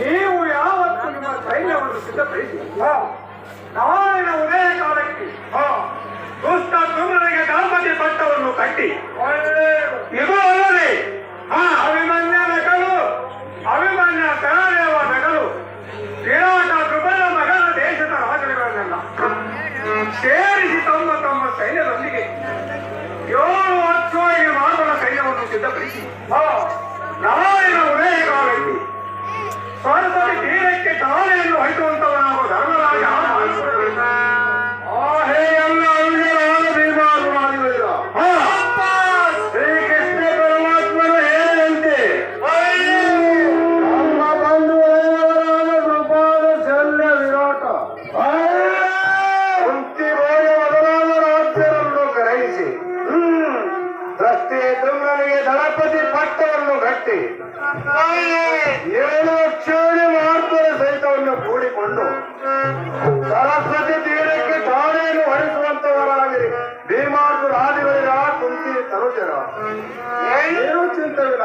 ನೀವು ಯಾವತ್ತು ನಿಮ್ಮ ಸೈನ್ಯವನ್ನು ಸಿದ್ಧಪಡಿಸಿ ನಾರಾಯಣ ಉದಯ ಕಾಲಕ್ಕೆ ದುಷ್ಟ ದುರ್ಮನೆಗೆ ದಾಂಪತ್ಯ ಪಟ್ಟವನ್ನು ಕಟ್ಟಿ. ಇದು ಅಲ್ಲದೆ ಆ ಅಭಿಮನ್ಯ ನಕಲು, ಅಭಿಮನ್ಯ ಸಹದೇವ ನಕಲು, ವಿರಾಟ ದುಬಲ ಮಗನ ದೇಶದ ರಾಜರುಗಳನ್ನೆಲ್ಲ ಸೇರಿಸಿ ತಮ್ಮ ತಮ್ಮ ಸೈನ್ಯದೊಂದಿಗೆ. ಏಳು ವರ್ಷವಾಗಿ ಮಾನವನ ಸೈನ್ಯವನ್ನು ಸಿದ್ಧಪಡಿಸಿ. ನಾರಾಯಣ ಉದಯ ಕಾಲಕ್ಕೆ ಸ್ವಾರ್ಥಕ್ಕೆ ತೀರಕ್ಕೆ ತಾನೇ ಎಂದು ಹೊಯ್ತು ಅಂತವನಾಗುವ ಧರ್ಮ ಕಟ್ಟಿ ಏನು ರಕ್ಷಣೆ ಮಾಡ್ತಾರೆ ಸಹಿತವನ್ನು ಕೂಡಿಕೊಂಡು ಸರಸ್ವತಿ ತೀರಕ್ಕೆ ತಾನೆಯನ್ನು ಹೊರಿಸುವಂತವರಾಗಿರಿ. ಭೀಮಾರ್ಗು ಆದಿವರಿಗ ಕುಂತಿ ತರುತ್ತಿರ ಏನು ಚಿಂತವಿಲ್ಲ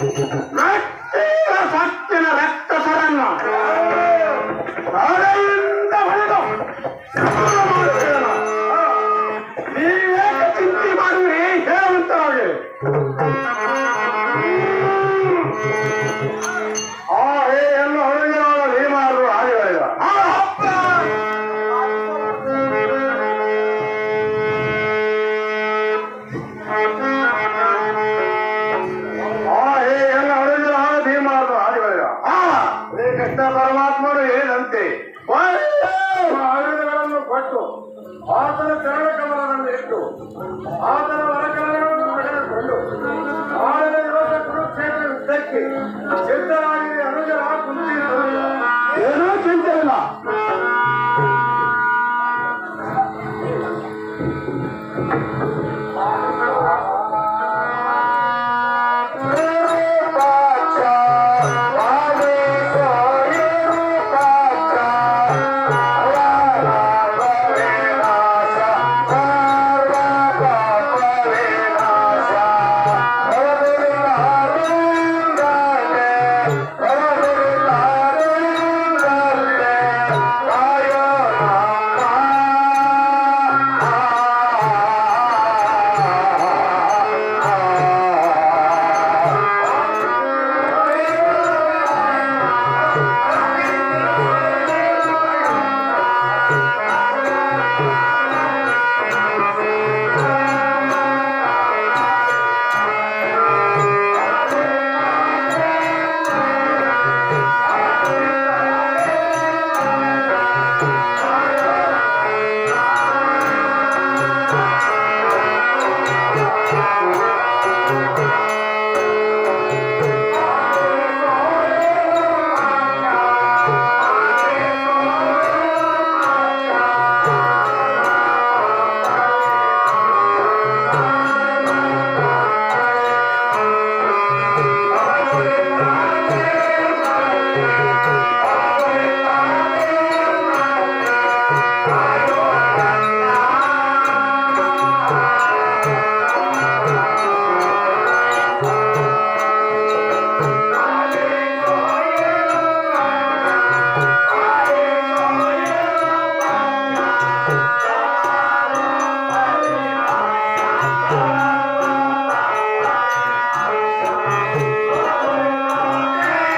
right? ಆತನ ಚರಣ ಕಮಲವನ್ನು ಇಟ್ಟು, ಆತನ ವರಕಲಗಳನ್ನು ಪಡೆದುಕೊಂಡು ಆಳದ ವಿರೋಧ ಕುರುಕ್ಷೇತ್ರ ಯುದ್ಧಕ್ಕೆ ಸಿದ್ಧರಾಗಿದೆ ಅನುಜರ ಕುಂತಿ ಏನೂ ಚಿಂತೆ ಇಲ್ಲ